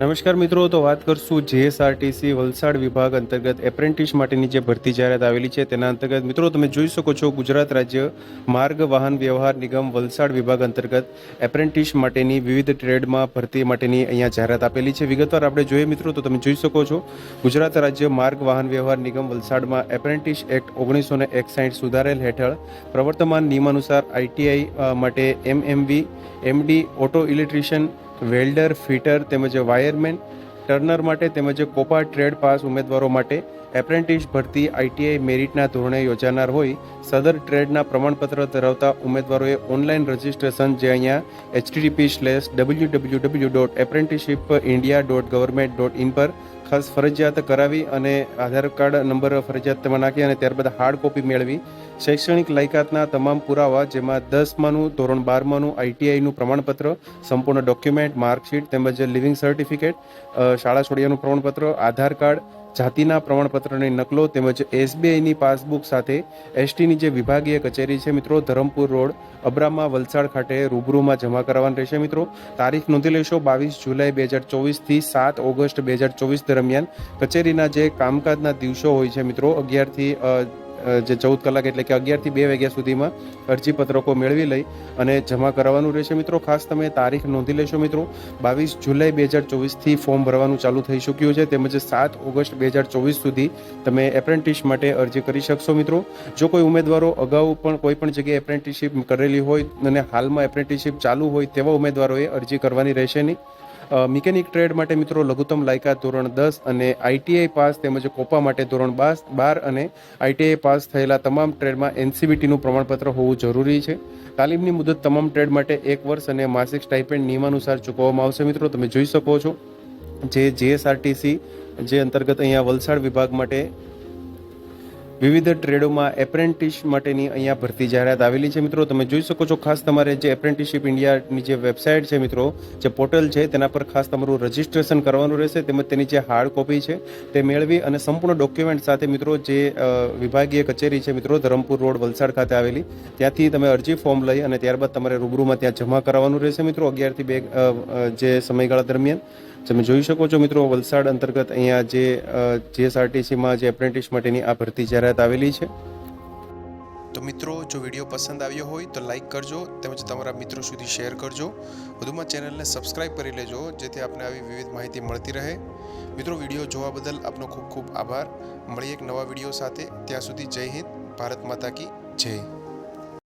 નમસ્કાર મિત્રો, તો વાત કરશું જેએસઆરટીસી વલસાડ વિભાગ અંતર્ગત એપ્રેન્ટિસ માટેની જે ભરતી જાહેરાત આવેલી છે, તેના અંતર્ગત મિત્રો તમે જોઈ શકો છો ગુજરાત રાજ્ય માર્ગ વાહન વ્યવહાર નિગમ વલસાડ વિભાગ અંતર્ગત એપ્રેન્ટિસ માટેની વિવિધ ટ્રેડમાં ભરતી માટેની અહીંયા જાહેરાત આપેલી છે. વિગતવાર આપણે જોઈએ મિત્રો, તો તમે જોઈ શકો છો ગુજરાત રાજ્ય માર્ગ વાહન વ્યવહાર નિગમ વલસાડમાં એપ્રેન્ટિસ એક્ટ ઓગણીસો ને એકસાઠ સુધારેલ હેઠળ પ્રવર્તમાન નિયમાનુસાર આઈટીઆઈ માટે MMV MD auto electrician welder, fitter તેમજ વાયરમેન, ટર્નર માટે તેમજ કોપા ટ્રેડ પાસ ઉમેદવારો માટે એપ્રેન્ટિસ ભરતી આઈટીઆઈ મેરિટના ધોરણે યોજાનાર હોય, સદર ટ્રેડના પ્રમાણપત્ર ધરાવતા ઉમેદવારોએ ઓનલાઈન રજિસ્ટ્રેશન જે અહીંયા http slash W W W dot apprenticeship India dot government dot in પર ખાસ ફરજિયાત કરાવી અને આધાર કાર્ડ નંબર ફરજિયાત તેમાં નાખી અને ત્યારબાદ હાર્ડ કોપી મેળવી. શૈક્ષણિક લાયકાતના તમામ પુરાવા, જેમાં દસમાનું, ધોરણ બારમાનું આઈટીઆઈનું પ્રમાણપત્ર, સંપૂર્ણ ડોક્યુમેન્ટ માર્કશીટ તેમજ લિવિંગ સર્ટિફિકેટ શાળા છોડિયાનું પ્રમાણપત્ર, આધાર કાર્ડ જાતિના પ્રમાણપત્રની નકલો તેમજ એસબીઆઈની પાસબુક સાથે એસટીની જે વિભાગીય કચેરી છે, મિત્રો, ધરમપુર રોડ, અબ્રામા વલસાડ ખાતે રૂબરૂમાં જમા કરાવવાનું રહેશે, મિત્રો. તારીખ નોંધી લેશો બાવીસ જુલાઈ બે હજાર ચોવીસથી સાત ઓગસ્ટ બે હજાર ચોવીસ દરમિયાન કચેરીના જે કામકાજના દિવસો હોય છે, મિત્રો, અગિયારથી જે ચૌદ કલાક એટલે કે અગિયારથી બે વાગ્યા સુધીમાં અરજીપત્રકો મેળવી લઈ અને જમા કરાવવાનું રહેશે. મિત્રો, ખાસ તમે તારીખ નોંધી લેશો મિત્રો. બાવીસ જુલાઈ બે હજાર ચોવીસથી ફોર્મ ભરવાનું ચાલુ થઈ ચૂક્યું છે. તેમજ સાત ઓગસ્ટ બે હજાર ચોવીસ સુધી તમે એપ્રેન્ટિસ માટે અરજી કરી શકશો મિત્રો. જો કોઈ ઉમેદવારો અગાઉ પણ કોઈ પણ જગ્યાએ એપ્રેન્ટિસશીપ કરેલી હોય અને હાલમાં એપ્રેન્ટિસશીપ ચાલુ હોય તેવા ઉમેદવારોએ અરજી કરવાની રહેશે નહીં. મિકેનિક ટ્રેડ માટે મિત્રો લઘુત્તમ લાયકાત ધોરણ દસ અને આઈટીઆઈ પાસ તેમજ કોપા માટે ધોરણ બાસ, બાર અને આઈટીઆઈ પાસ થયેલા તમામ ટ્રેડમાં એનસીબીટીનું પ્રમાણપત્ર હોવું જરૂરી છે. તાલીમની મુદત તમામ ટ્રેડ માટે એક વર્ષ અને માસિક સ્ટાઇપેન્ડ નિયમાનુસાર ચૂકવવામાં આવશે મિત્રો. તમે જોઈ શકો છો. જે જેએસઆરટીસી જે અંતર્ગત અહીંયા વલસાડ વિભાગ માટે વિવિધ ટ્રેડોમાં એપ્રેન્ટિસ માટેની અહીંયા ભરતી જાહેરાત આવેલી છે. મિત્રો, તમે જોઈ શકો છો, ખાસ તમારે જે એપ્રેન્ટિસશીપ ઇન્ડિયાની જે વેબસાઇટ છે મિત્રો, જે પોર્ટલ છે, તેના પર ખાસ તમારું રજિસ્ટ્રેશન કરવાનું રહેશે, તેમજ તેની જે હાર્ડ કોપી છે, તે મેળવી અને સંપૂર્ણ ડોક્યુમેન્ટ સાથે મિત્રો જે વિભાગીય કચેરી છે મિત્રો, ધરમપુર રોડ, વલસાડ ખાતે આવેલી, ત્યાંથી તમે અરજી ફોર્મ લઈ અને ત્યારબાદ તમારે રૂબરૂમાં ત્યાં જમા કરાવવાનું રહેશે મિત્રો, અગિયારથી બે જે સમયગાળા દરમિયાન. તમે જોઈ શકો છો મિત્રો, વલસાડ અંતર્ગત અહીંયા જે જીએસઆરટીસીમાં જે એપ્રેન્ટિસ માટેની આ ભરતી જાહેરાત આવેલી છે. તો મિત્રો, જો વીડિયો પસંદ આવ્યો હોય તો લાઈક કરજો, તેમજ તમારા મિત્રો સુધી શેર કરજો. વધુમાં ચેનલને સબસ્ક્રાઇબ કરી લેજો, જેથી આપને આવી વિવિધ માહિતી મળતી રહે. મિત્રો, વીડિયો જોવા બદલ આપનો ખૂબ ખૂબ આભાર. મળીએ એક નવા વીડિયો સાથે. ત્યાં સુધી જય હિન્દ, ભારત માતા કી જય.